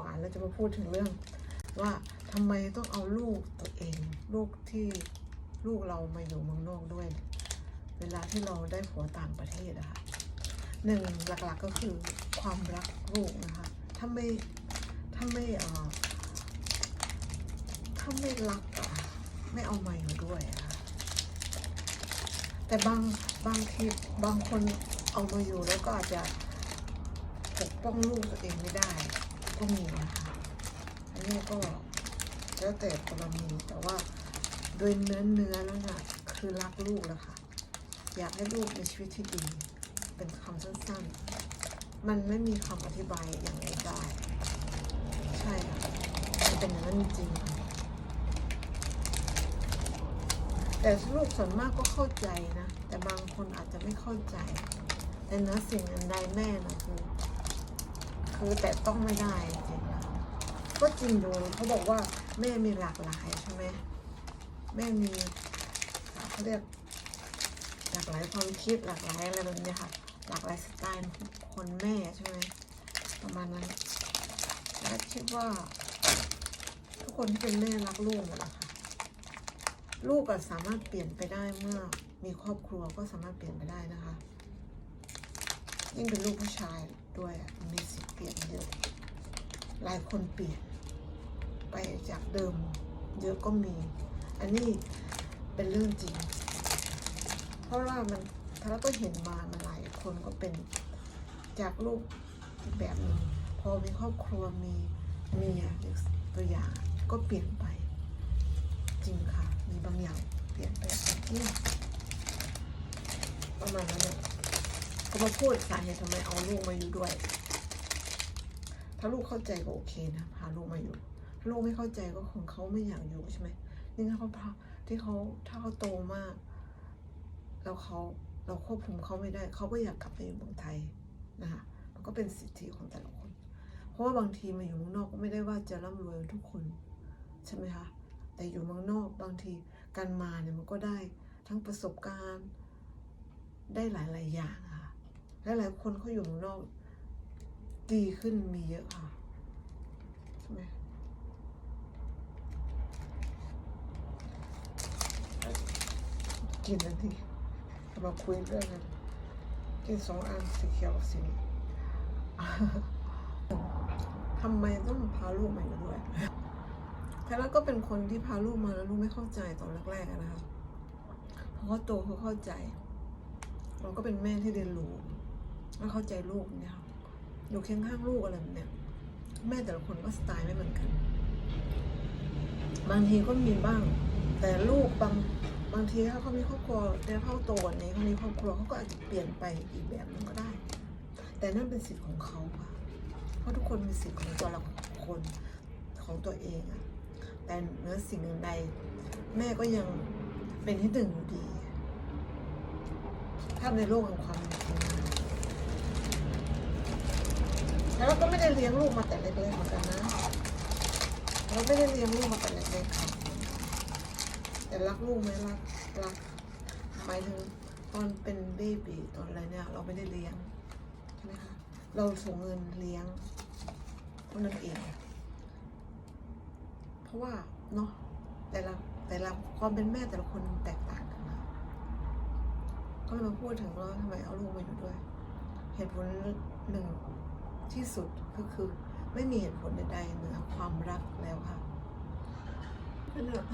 วานเราจะมาพูดถึงเรื่อง ว่าทำไมต้องเอาลูกตัวเอง ลูกที่ลูกเรามาอยู่เมืองนอกด้วย เวลาที่เราได้ผัวต่างประเทศอะค่ะหนึ่งหลักๆก็คือความรักลูกนะคะถ้าไม่ถ้าไม่เอ่อถ้าไม่รักอะไม่เอามาอยู่ด้วยอะแต่บางบางทีบางคนเอามาอยู่แล้วก็อาจจะปกป้องลูกตัวเองไม่ได้ ก็มีนะคะอันนี้ก็แล้วแต่กรณีแต่ว่าโดยเนื้อเนื้อแล้วน่ะคือรักลูกแล้วค่ะ อยากให้ลูกมีชีวิตที่ดี เป็นคำสั้นๆ มันไม่มีคำอธิบายอย่างไรได้ ใช่ค่ะมันเป็นอย่างนั้นจริงค่ะแต่ลูกส่วนมากก็เข้าใจนะ แต่บางคนอาจจะไม่เข้าใจ แต่เนื้อสิ่งอันใดแม่นะคือ คือแต่ต้องไม่ได้จริงๆก็จริงดูเขาบอกว่าแม่มีหลากหลายใช่ไหมแม่มีเขาเรียกหลากหลายความคิดหลากหลายอะไรแบบนี้ค่ะ หลากหลายสไตล์คนแม่ใช่ไหมประมาณนั้นและคิดว่า ทุกคนที่เป็นแม่รักลูกหมดแหละค่ะลูกก็สามารถเปลี่ยนไปได้เมื่อมีครอบครัวก็สามารถเปลี่ยนไปได้นะคะ ยิ่งเป็นลูกผู้ชาย ด้วยมีสิทธิ์เปลี่ยนเยอะ หลายคนเปลี่ยน ไปจากเดิม เยอะก็มี อันนี้เป็นเรื่องจริง เพราะว่ามันถ้าเราก็เห็นมามาหลายคนก็เป็นจากลูกแบบนึงพอมีครอบครัวมีเมียตัวอย่างก็เปลี่ยนไป จริงค่ะ มีบางอย่างเปลี่ยนไปนี่ประมาณนั้นเลย ก็มาพูดสาเหตุทำไมเอาลูกมาอยู่ด้วย ถ้าลูกเข้าใจก็โอเคนะพาลูกมาอยู่ถ้าลูกไม่เข้าใจก็คงเขาไม่อยากอยู่ใช่ไหมนี่ถ้าเขาพาที่เขาถ้าเขาโตมาก แล้วเขาเราควบคุมเขาไม่ได้เขาก็อยากกลับไปอยู่เมืองไทยนะคะมันก็เป็นสิทธิของแต่ละคน เพราะว่าบางทีมาอยู่เมืองนอกก็ไม่ได้ว่าจะร่ำรวยทุกคนใช่ไหมคะแต่อยู่เมืองนอกบางทีการมาเนี่ยมันก็ได้ทั้งประสบการณ์ได้หลาย ๆ อย่าง และหลายคนเขาอยู่เมืองนอก ดีขึ้นมีเยอะค่ะใช่ไหมกินทันทีมาคุยเรื่องนั้นกินสองอันสีเขียวสีนี้ทำไมต้องพาลูกมาอยู่ด้วยแต่แล้วก็เป็นคนที่พาลูกมาแล้วลูกไม่เข้าใจตอนแรกๆนะคะพอเขาโตเขาเข้าใจ เราก็เป็นแม่ที่เรียนรู้ แล้วเข้าใจลูกเนี่ยค่ะอยู่เคียงข้างลูกอะไรแบบเนี้ยแม่แต่ละคนก็สไตล์ไม่เหมือนกัน บางทีก็มีบ้าง แต่ลูกบางบางทีถ้าเขามีครอบครัวแล้วเขาโตกว่านี้เขามีครอบครัวเขาก็อาจจะเปลี่ยนไปอีกแบบนึงก็ได้ แต่นั่นเป็นสิทธิ์ของเขาค่ะเพราะทุกคนมีสิทธิ์ของตัวละคนของตัวเองอะแต่เนื้อสิ่งหนึ่งใดแม่ก็ยังเป็นที่หนึ่งอยู่ดีถ้าในโลกแห่งความจริงนะ แล้วเราก็ไม่ได้เลี้ยงลูกมาแต่เล็กๆเหมือนกันนะ เราไม่ได้เลี้ยงลูกมาแต่เล็กๆค่ะแต่รักลูกไหมรักรักหมายถึงตอนเป็นเบบีตอนอะไรเนี่ย เราไม่ได้เลี้ยงใช่ไหมคะเราส่งเงินเลี้ยงเท่านั้นเอง เพราะว่าเนาะแต่ละแต่ละความเป็นแม่แต่ละคนแตกต่างกันนะก็เลยมาพูดถึงว่าทำไมเอาลูกมาอยู่ด้วย เหตุผลหนึ่ง ที่สุดก็คือไม่มีเหตุผลใดๆเหนือความรักแล้วค่ะนั่นแหละ